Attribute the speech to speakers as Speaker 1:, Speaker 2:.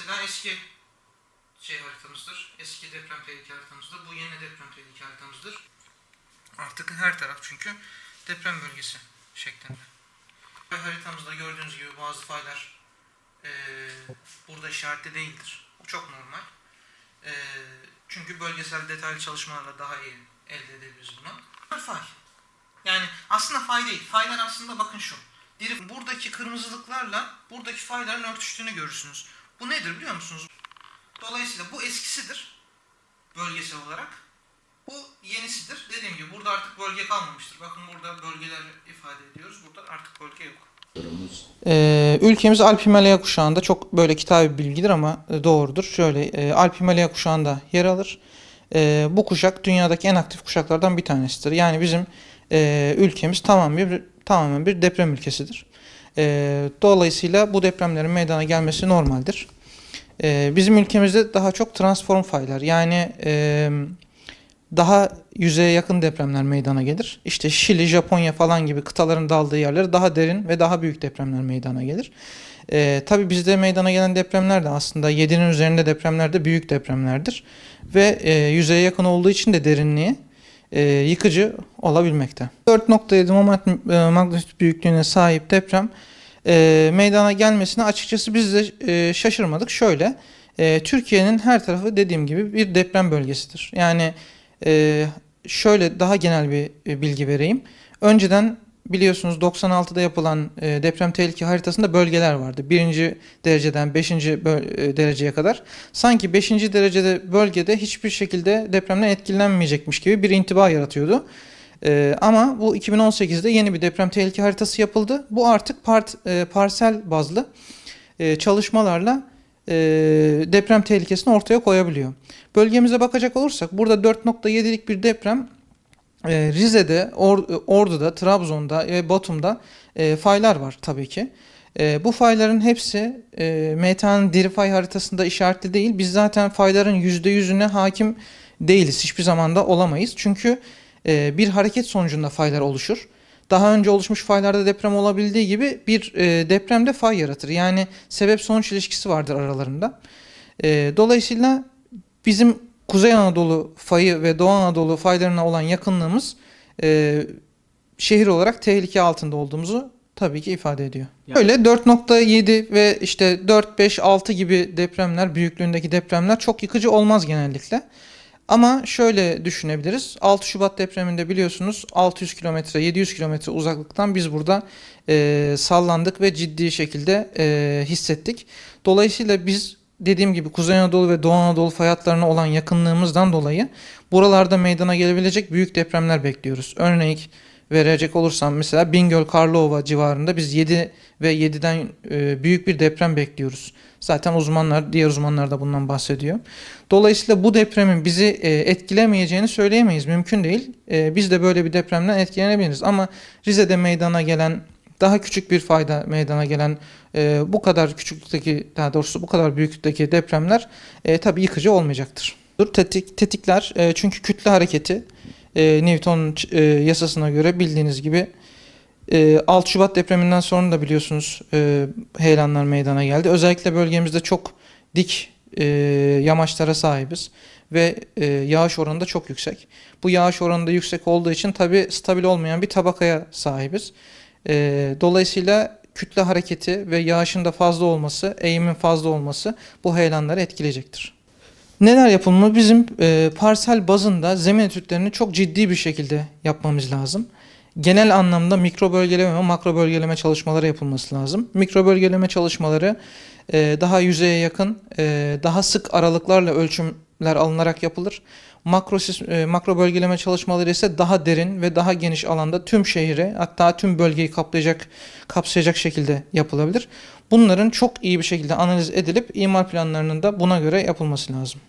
Speaker 1: Mesela eski şey haritamızdır. Eski deprem tehlike haritamızdır. Bu yeni deprem tehlike haritamızdır. Artık her taraf çünkü deprem bölgesi şeklinde. Ve haritamızda gördüğünüz gibi bazı faylar eee, burada işaretli değildir. Bu çok normal. Eee, çünkü bölgesel detaylı çalışmalarla daha iyi elde edebiliriz bunu. Fay. Yani aslında fay değil. Faylar aslında bakın şu. Buradaki kırmızılıklarla buradaki fayların örtüştüğünü görürsünüz. Bu nedir biliyor musunuz? Dolayısıyla bu eskisidir bölgesel olarak. Bu yenisidir. Dediğim gibi burada artık bölge kalmamıştır. Bakın burada bölgeler ifade ediyoruz. Burada artık bölge yok.
Speaker 2: Ee, ülkemiz Alp Himalaya kuşağında çok böyle kitap bilgidir ama e, doğrudur. Şöyle e, Alp Himalaya kuşağında yer alır. E, bu kuşak dünyadaki en aktif kuşaklardan bir tanesidir. Yani bizim e, ülkemiz tamamen bir tamamen bir deprem ülkesidir. E, dolayısıyla bu depremlerin meydana gelmesi normaldir. E, bizim ülkemizde daha çok transform faylar yani e, daha yüzeye yakın depremler meydana gelir. İşte Şili, Japonya falan gibi kıtaların daldığı yerlere daha derin ve daha büyük depremler meydana gelir. Ee, tabii bizde meydana gelen depremler de aslında 7'nin üzerinde depremler de büyük depremlerdir. Ve e, yüzeye yakın olduğu için de derinliği e, yıkıcı olabilmekte. 4.7 moment e, büyüklüğüne sahip deprem e, meydana gelmesine açıkçası biz de e, şaşırmadık. Şöyle, e, Türkiye'nin her tarafı dediğim gibi bir deprem bölgesidir. Yani ee, şöyle daha genel bir e, bilgi vereyim. Önceden biliyorsunuz 96'da yapılan e, deprem tehlike haritasında bölgeler vardı. Birinci dereceden 5. dereceye kadar. Sanki 5. derecede bölgede hiçbir şekilde depremden etkilenmeyecekmiş gibi bir intiba yaratıyordu. Ee, ama bu 2018'de yeni bir deprem tehlike haritası yapıldı. Bu artık part, e, parsel bazlı e, çalışmalarla e, deprem tehlikesini ortaya koyabiliyor. Bölgemize bakacak olursak burada 4.7'lik bir deprem e, Rize'de, Or- Ordu'da, Trabzon'da ve Batum'da e, faylar var tabii ki. E, bu fayların hepsi e, MTA'nın diri fay haritasında işaretli değil. Biz zaten fayların %100'üne hakim değiliz. Hiçbir zaman da olamayız. Çünkü e, bir hareket sonucunda faylar oluşur. Daha önce oluşmuş faylarda deprem olabildiği gibi bir e, depremde fay yaratır. Yani sebep sonuç ilişkisi vardır aralarında. E, dolayısıyla bizim Kuzey Anadolu fayı ve Doğu Anadolu faylarına olan yakınlığımız e, şehir olarak tehlike altında olduğumuzu tabii ki ifade ediyor.
Speaker 3: Yani-
Speaker 2: Öyle 4.7 ve işte 4, 5, 6 gibi depremler, büyüklüğündeki depremler çok yıkıcı olmaz genellikle. Ama şöyle düşünebiliriz. 6 Şubat depreminde biliyorsunuz 600 kilometre, 700 kilometre uzaklıktan biz burada e, sallandık ve ciddi şekilde e, hissettik. Dolayısıyla biz dediğim gibi Kuzey Anadolu ve Doğu Anadolu fay hatlarına olan yakınlığımızdan dolayı buralarda meydana gelebilecek büyük depremler bekliyoruz. Örnek verecek olursam mesela Bingöl Karlova civarında biz 7 ve 7'den e, büyük bir deprem bekliyoruz. Zaten uzmanlar, diğer uzmanlar da bundan bahsediyor. Dolayısıyla bu depremin bizi e, etkilemeyeceğini söyleyemeyiz. Mümkün değil. E, biz de böyle bir depremden etkilenebiliriz. Ama Rize'de meydana gelen daha küçük bir fayda meydana gelen e, bu kadar küçüklükteki daha doğrusu bu kadar büyüklükteki depremler e, tabii yıkıcı olmayacaktır. Tetik, tetikler e, çünkü kütle hareketi e, Newton'un e, yasasına göre bildiğiniz gibi e, 6 Şubat depreminden sonra da biliyorsunuz e, heyelanlar meydana geldi. Özellikle bölgemizde çok dik e, yamaçlara sahibiz ve e, yağış oranı da çok yüksek. Bu yağış oranı da yüksek olduğu için tabi stabil olmayan bir tabakaya sahibiz. E, dolayısıyla kütle hareketi ve yağışın da fazla olması, eğimin fazla olması bu heyelanları etkileyecektir. Neler yapılmalı? Bizim e, parsel bazında zemin etütlerini çok ciddi bir şekilde yapmamız lazım. Genel anlamda mikro bölgeleme ve makro bölgeleme çalışmaları yapılması lazım. Mikro bölgeleme çalışmaları e, daha yüzeye yakın, e, daha sık aralıklarla ölçümler alınarak yapılır. Makro, e, makro bölgeleme çalışmaları ise daha derin ve daha geniş alanda tüm şehri hatta tüm bölgeyi kaplayacak kapsayacak şekilde yapılabilir. Bunların çok iyi bir şekilde analiz edilip imar planlarının da buna göre yapılması lazım.